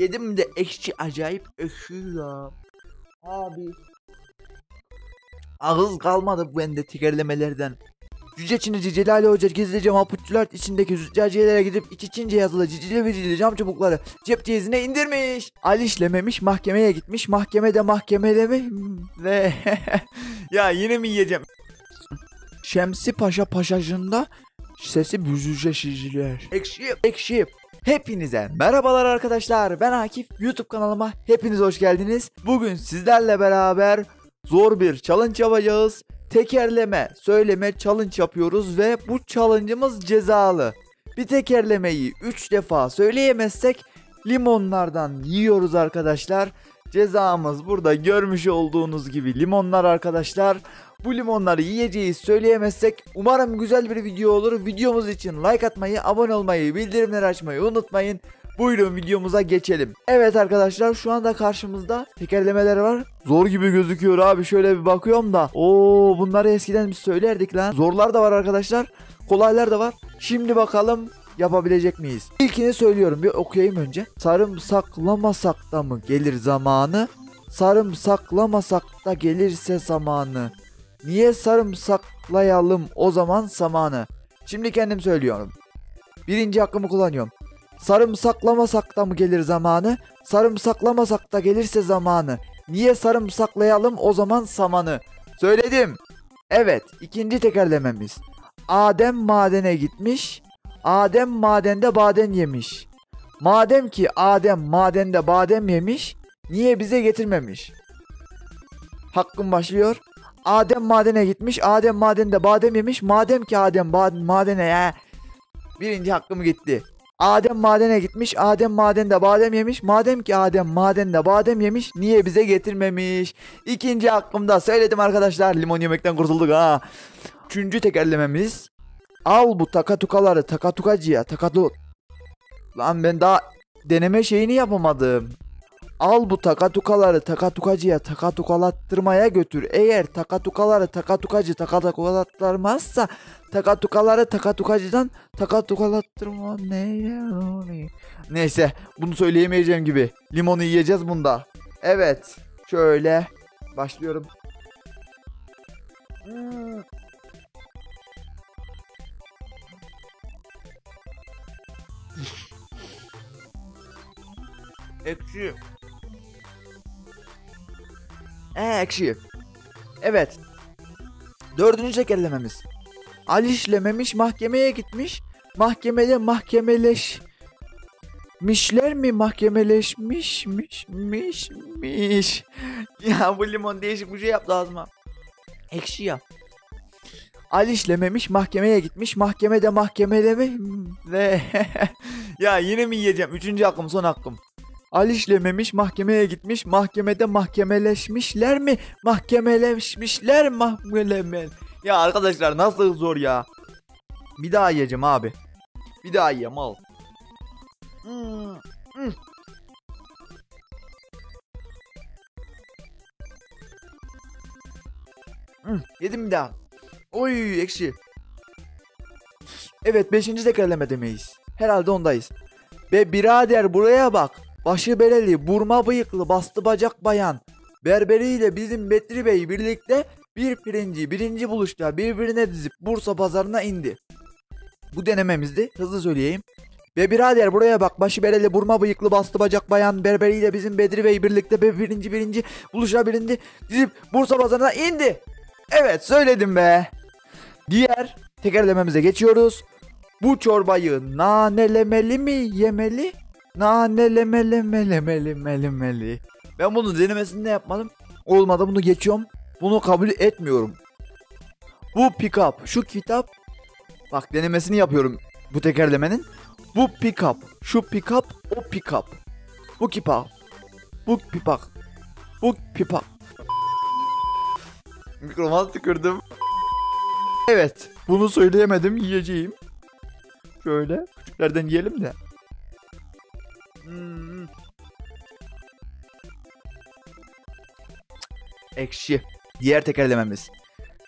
Yedim de ekşi acayip ekşi ya. Abi. Ağız kalmadı bende tekerlemelerden. Cüce Çinici Celali Hoca gizlice mahputçular içindeki züccaciyelere gidip iki Çince yazılı cicili vicili cam çubukları cep cihazine indirmiş. Ali işlememiş mahkemeye gitmiş mahkemede mahkemeleme ve ya yine mi yiyeceğim? Şemsi Paşa Paşajı'nda sesi büzüce şişiler. Ekşi ekşi. Hepinize merhabalar arkadaşlar. Ben Akif. YouTube kanalıma hepiniz hoş geldiniz. Bugün sizlerle beraber zor bir challenge yapacağız. Tekerleme, söyleme challenge yapıyoruz ve bu challenge'ımız cezalı. Bir tekerlemeyi 3 defa söyleyemezsek limonlardan yiyoruz arkadaşlar. Cezamız burada görmüş olduğunuz gibi limonlar arkadaşlar. Bu limonları yiyeceğiz söyleyemezsek umarım güzel bir video olur. Videomuz için like atmayı, abone olmayı, bildirimleri açmayı unutmayın. Buyurun videomuza geçelim. Evet arkadaşlar şu anda karşımızda tekerlemeler var. Zor gibi gözüküyor abi şöyle bir bakıyorum da. Oo bunları eskiden biz söylerdik lan. Zorlar da var arkadaşlar. Kolaylar da var. Şimdi bakalım yapabilecek miyiz? İlkini söylüyorum bir okuyayım önce. Sarımsaklamasak da mı gelir zamanı? Sarımsaklamasak da gelirse zamanı. Niye sarımsaklayalım o zaman samanı? Şimdi kendim söylüyorum. Birinci hakkımı kullanıyorum. Sarımsaklamasak da mı gelir zamanı? Sarımsaklamasak da gelirse zamanı. Niye sarımsaklayalım o zaman samanı? Söyledim. Evet, ikinci tekerlememiz. Adem madene gitmiş. Adem madende baden yemiş. Madem ki Adem madende badem yemiş, niye bize getirmemiş? Hakkım başlıyor. Adem madene gitmiş. Adem madende badem yemiş. Madem ki Adem madene ya. Birinci hakkım gitti. Adem madene gitmiş. Adem madende badem yemiş. Madem ki Adem madende badem yemiş. Niye bize getirmemiş? İkinci hakkımda söyledim arkadaşlar. Limon yemekten kurtulduk ha. Üçüncü tekerlememiz. Al bu takatukaları takatukacıya takatu... Lan ben daha deneme şeyini yapamadım. Al bu takatukaları takatukacıya takatukalattırmaya götür. Eğer takatukaları takatukacı takatukalattırmazsa takatukaları takatukacıdan takatukalattırma ne Neyse bunu söyleyemeyeceğim gibi. Limonu yiyeceğiz bunda. Evet. Şöyle başlıyorum. Hmm. Ekşi. Ee, ekşi. Evet. Dördüncü tekerlememiz. Ali işlememiş mahkemeye gitmiş. Mahkemede mahkemeleş mişler mi mahkemeleşmiş miş miş miş. Ya bu limon değişik bir şey yaptı ağzıma. Ekşi ya. Ali işlememiş mahkemeye gitmiş. Mahkemede mahkemeleme ve ya yine mi yiyeceğim? Üçüncü hakkım son hakkım. Ali işlememiş mahkemeye gitmiş. Mahkemede mahkemeleşmişler mi? Mahkemeleşmişler mahkemelemen. Ya arkadaşlar nasıl zor ya. Bir daha yiyeceğim abi. Bir daha yiyeyim al. Hmm, hmm. Hmm, yedim bir daha. Oy ekşi. Evet 5. tekerleme demeyiz. Herhalde ondayız. Be birader buraya bak. Başı bereli, burma bıyıklı, bastı bacak bayan. Berberiyle bizim Betri Bey birlikte bir pirinci birinci buluşta birbirine dizip Bursa pazarına indi. Bu denememizdi. Hızlı söyleyeyim. Ve birader buraya bak başı bereli burma bıyıklı bastı bacak bayan berberiyle bizim Bedri Bey birlikte be birinci birinci buluşa birindi dizip Bursa pazarına indi. Evet söyledim be. Diğer tekerlememize geçiyoruz. Bu çorbayı nanelemeli mi yemeli? Nanelemeli meli meli meli meli. Ben bunu denemesini de yapmadım. Olmadı bunu geçiyorum. Bunu kabul etmiyorum. Bu pick-up, şu kitap. Bak denemesini yapıyorum bu tekerlemenin. Bu pick-up, şu pick-up, o pick-up. Bu kipa. Bu pipak. Bu pipak. Mikrofona tükürdüm. Evet. Bunu söyleyemedim. Yiyeceğim. Şöyle. Küçüklerden yiyelim de. Hmm. Ekşi. Diğer tekerlememiz.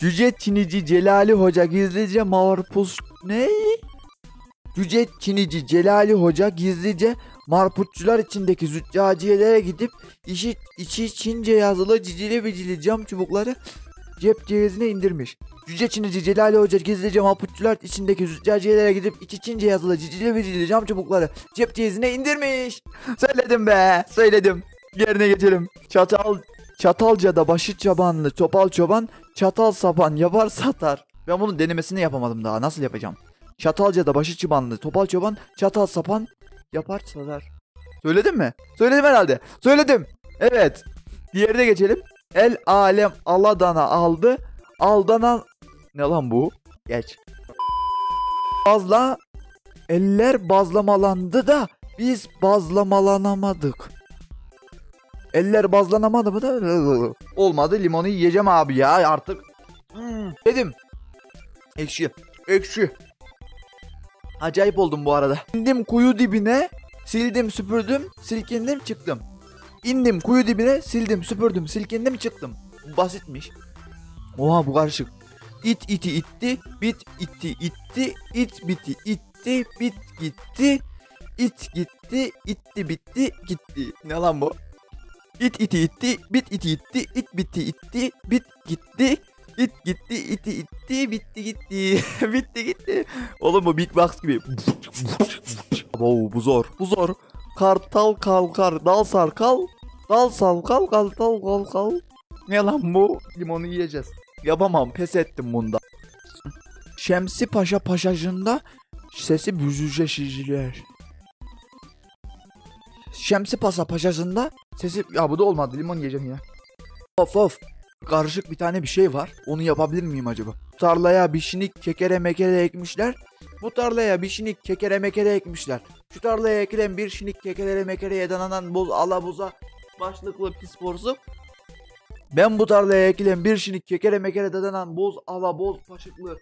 Cüce Çinici Celali Hoca gizlice marpus... Ne? Cüce Çinici Celali Hoca gizlice marputçular içindeki züccaciyelere gidip işi, içi Çince yazılı cicili bicili cam çubukları cep cihazına indirmiş. Cüce Çinici Celali Hoca gizlice marputçular içindeki züccaciyelere gidip iki Çince yazılı cicili bicili cam çubukları cep cihazına indirmiş. Söyledim be söyledim. Yerine geçelim. Çatal Çatalca'da başı çabanlı topal çoban çatal sapan yapar satar. Ben bunun denemesini yapamadım daha. Nasıl yapacağım? Çatalca'da başı çıbanlı topal çoban çatal sapan yapar satar. Söyledim mi? Söyledim herhalde. Söyledim. Evet. Diğerine geçelim. El alem aladana aldı. Aldana ne lan bu? Geç. Bazla eller bazlamalandı da biz bazlamalanamadık. Eller bazlanamadı mı da olmadı limonu yiyeceğim abi ya artık. Hmm, dedim. Ekşi. Ekşi. Acayip oldum bu arada. İndim kuyu dibine, sildim süpürdüm, silkindim çıktım. İndim kuyu dibine, sildim süpürdüm, silkindim çıktım. Basitmiş. Oha bu karışık. İt iti itti, bit itti itti, it biti itti, bit gitti, it gitti, itti bitti gitti. Ne lan bu? İt iti itti, bit iti itti, it bitti itti, bit gitti, it gitti, iti itti, bitti gitti, bitti gitti. Oğlum bu Big Box gibi. Wow, bu zor, bu zor. Kartal kalkar, dal sarkal, dal salkal, kartal kalkal. Ne lan bu? Limonu yiyeceğiz. Yapamam, pes ettim bunda. Şemsi Paşa paşajında sesi büzüceşiciler. Şemsi Paşa paşajında sesi... Ya bu da olmadı, limon yiyeceğim ya. Of of. Karışık bir tane bir şey var. Onu yapabilir miyim acaba? Tarlaya bişinik kekere mekere ekmişler. Bu tarlaya bişinik kekere mekere ekmişler. Şu tarlaya ekilen bir şinik kekelere mekereye dananan boz alabuza başlıklı pis borsu. Ben bu tarlaya ekilen bir şinik kekere mekere dadanan boz ala boz başlıklı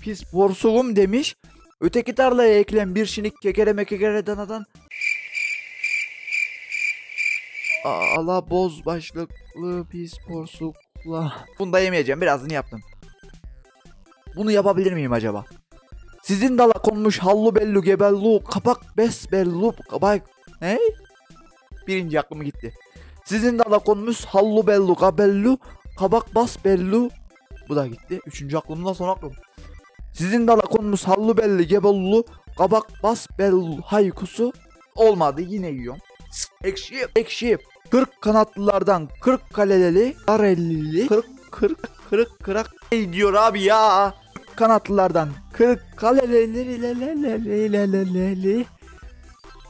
pis borsuğum demiş. Öteki tarlaya ekilen bir şinik kekere mekere danadan ala boz başlıklı pis porsukla. Bunu da yemeyeceğim birazını yaptım. Bunu yapabilir miyim acaba? Sizin dala konmuş hallu bellu gebellu kapak bes bellu kabak ne? Birinci aklım gitti. Sizin dala konmuş hallu bellu kabellu kabak bas bellu bu da gitti. Üçüncü aklımdan son aklım. Sizin dala konmuş hallu belli gebellu kabak bas bellu haykusu olmadı yine yiyorum. Ekşi ekşi. 40 kanatlılardan 40 kaleleli, karelili, 40 40 kırık kırak ne diyor abi ya? Kanatlılardan 40 kaleleli leleleli leleleli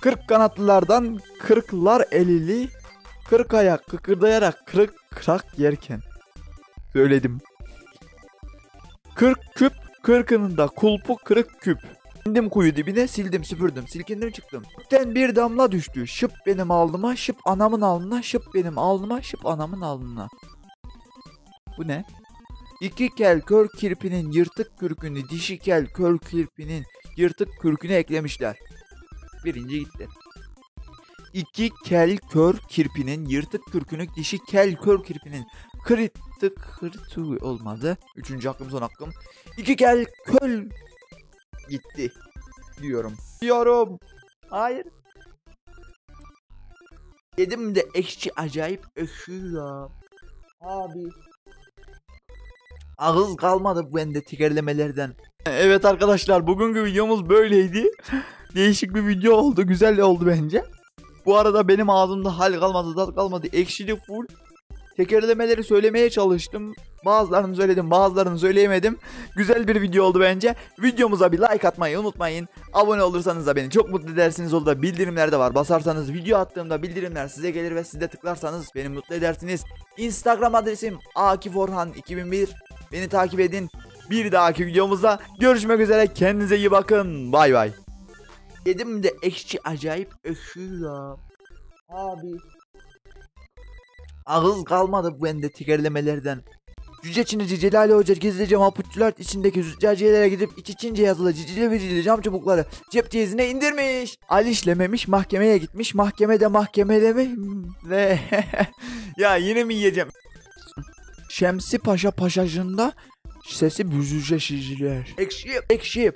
40 kanatlılardan 40'lar elili 40 ayak kıkırdayarak kırık kırak yerken söyledim. 40 küp kırkının da kulpu kırık küp. İndim kuyu dibine sildim süpürdüm silkindim çıktım. Gökten bir damla düştü şıp benim alnıma şıp anamın alnına şıp benim alnıma şıp anamın alnına. Bu ne? İki kel kör kirpinin yırtık kürkünü dişi kel kör kirpinin yırtık kürküne eklemişler. Birinci gitti. İki kel kör kirpinin yırtık kürkünü dişi kel kör kirpinin kırıttık kırtı olmadı. Üçüncü hakkım son hakkım. İki kel köl gitti diyorum. Diyorum. Hayır. Yedim de ekşi acayip ekşi ya. Abi. Ağız kalmadı bende tekerlemelerden. Evet arkadaşlar bugünkü videomuz böyleydi. Değişik bir video oldu. Güzel oldu bence. Bu arada benim ağzımda hal kalmadı, tat kalmadı. Ekşili full. Tekerlemeleri söylemeye çalıştım. Bazılarını söyledim, bazılarını söyleyemedim. Güzel bir video oldu bence. Videomuza bir like atmayı unutmayın. Abone olursanız da beni çok mutlu edersiniz. Orada bildirimler de var. Basarsanız video attığımda bildirimler size gelir ve siz de tıklarsanız beni mutlu edersiniz. Instagram adresim akiforhan2001. Beni takip edin. Bir dahaki videomuzda görüşmek üzere. Kendinize iyi bakın. Bay bay. Yedim de ekşi acayip ekşi ya. Abi. Ağız kalmadı bende tekerlemelerden. Cüce Çinici Celali Hoca gizlice mahputçular içindeki züccaciyelere gidip iki Çince yazılı cicili vicili cam çubukları cep cihazine indirmiş. Ali işlememiş mahkemeye gitmiş mahkemede mahkemeleme ve ya yine mi yiyeceğim? Şemsi Paşa paşajında sesi büzüceşiciler. Ekşi ekşi.